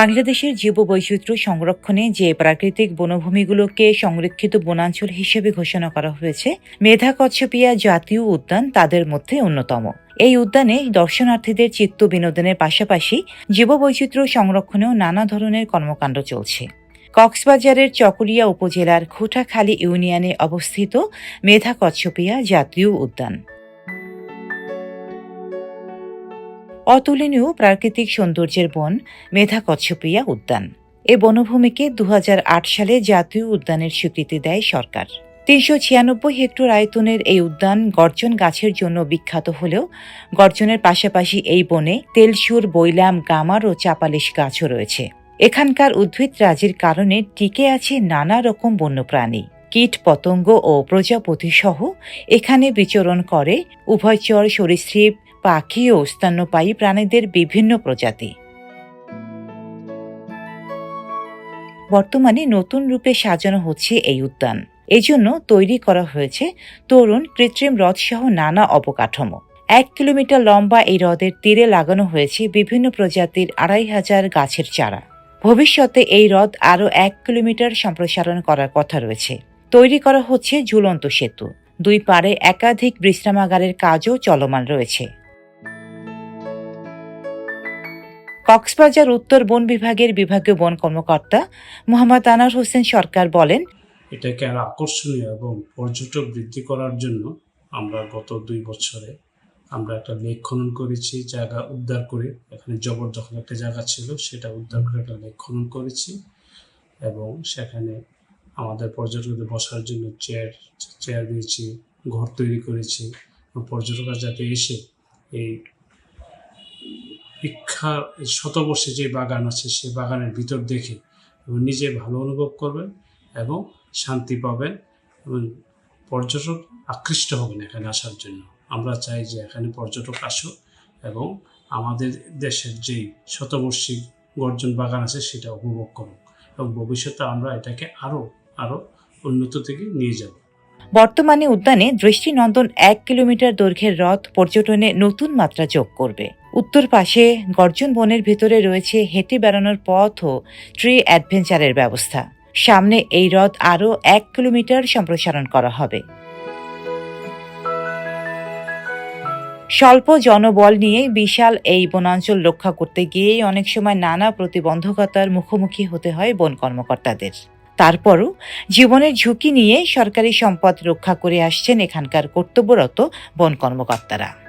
বাংলাদেশের জীববৈচিত্র্য সংরক্ষণে যে প্রাকৃতিক বনভূমিগুলোকে সংরক্ষিত বনাঞ্চল হিসেবে ঘোষণা করা হয়েছে, মেধা কচ্ছপিয়া জাতীয় উদ্যান তাদের মধ্যে অন্যতম। এই উদ্যানে দর্শনার্থীদের চিত্ত বিনোদনের পাশাপাশি জীববৈচিত্র্য সংরক্ষণেও নানা ধরনের কর্মকাণ্ড চলছে। কক্সবাজারের চকরিয়া উপজেলার খোটাখালী ইউনিয়নে অবস্থিত মেধা কচ্ছপিয়া জাতীয় উদ্যান। অতুলনীয় প্রাকৃতিক সৌন্দর্যের বন মেধা কচ্ছপিয়া উদ্যান। এ বনভূমিকে দু হাজার আট সালে জাতীয় উদ্যানের স্বীকৃতি দেয় সরকার। তিনশো ছিয়ানব্বই হেক্টর আয়তনের এই উদ্যান গর্জন গাছের জন্য বিখ্যাত হলেও গর্জনের পাশাপাশি এই বনে তেলসুর, বৈলাম, গামার ও চাপালিশ গাছও রয়েছে। এখানকার উদ্ভিদ রাজির কারণে টিকে আছে নানা রকম বন্যপ্রাণী। কীট, পতঙ্গ ও প্রজাপতি সহ এখানে বিচরণ করে উভয়চর সরীসৃপ পাখি ও স্তন্যপায়ী প্রাণীদের বিভিন্ন প্রজাতি। বর্তমানে নতুন রূপে সাজানো হচ্ছে এই উদ্যান। এজন্য তৈরি করা হয়েছে তরুণ কৃত্রিম হ্রদ সহ নানা অবকাঠামো। এক কিলোমিটার লম্বা এই হ্রদের তীরে লাগানো হয়েছে বিভিন্ন প্রজাতির আড়াই হাজার গাছের চারা। ভবিষ্যতে এই হ্রদ আরও এক কিলোমিটার সম্প্রসারণ করার কথা রয়েছে। তৈরি করা হচ্ছে ঝুলন্ত সেতু। দুই পারে একাধিক বিশ্রামাগারের কাজও চলমান রয়েছে। কক্সবাজার উত্তর বন বিভাগের বিভাগীয় বন কর্মকর্তা মোহাম্মদ আনার হোসেন সরকার বলেন, এটাকে আরও আকর্ষণীয় এবং পর্যটক বৃদ্ধি করার জন্য আমরা গত দুই বছরে আমরা একটা লেক খনন করেছি, জায়গা উদ্ধার করে, এখানে জবরদখল একটা জায়গা ছিল, সেটা উদ্ধার করে একটা লেক খনন করেছি এবং সেখানে আমাদের পর্যটকদের বসার জন্য চেয়ার চেয়ার দিয়েছি, ঘর তৈরি করেছি পর্যটকরা যাতে এসে এই শিক্ষা শতবর্ষে যে বাগান আছে সেই বাগানের ভিতর দেখে এবং নিজে ভালো অনুভব করবেন এবং শান্তি পাবেন এবং পর্যটক আকৃষ্ট হবেন এখানে আসার জন্য। আমরা চাই যে এখানে পর্যটক আসুক এবং আমাদের দেশের যেই শতবর্ষী গর্জন বাগান আছে, সেটা উপভোগ করুক এবং ভবিষ্যতে আমরা এটাকে আরও আরও উন্নত থেকে নিয়ে যাব। বর্তমানে উদ্যানে দৃষ্টিনন্দন এক কিলোমিটার দৈর্ঘ্যের রথ পর্যটনে নতুন মাত্রা যোগ করবে। উত্তর পাশে গর্জন বনের ভেতরে রয়েছে হেঁটে বেড়ানোর পথ ও ট্রি অ্যাডভেঞ্চারের ব্যবস্থা। সামনে এই হ্রদ আরও এক কিলোমিটার সম্প্রসারণ করা হবে। স্বল্প জনবল নিয়ে বিশাল এই বনাঞ্চল রক্ষা করতে গিয়েই অনেক সময় নানা প্রতিবন্ধকতার মুখোমুখি হতে হয় বন কর্মকর্তাদের। তারপরও জীবনের ঝুঁকি নিয়ে সরকারি সম্পদ রক্ষা করে আসছেন এখানকার কর্তব্যরত বন কর্মকর্তারা।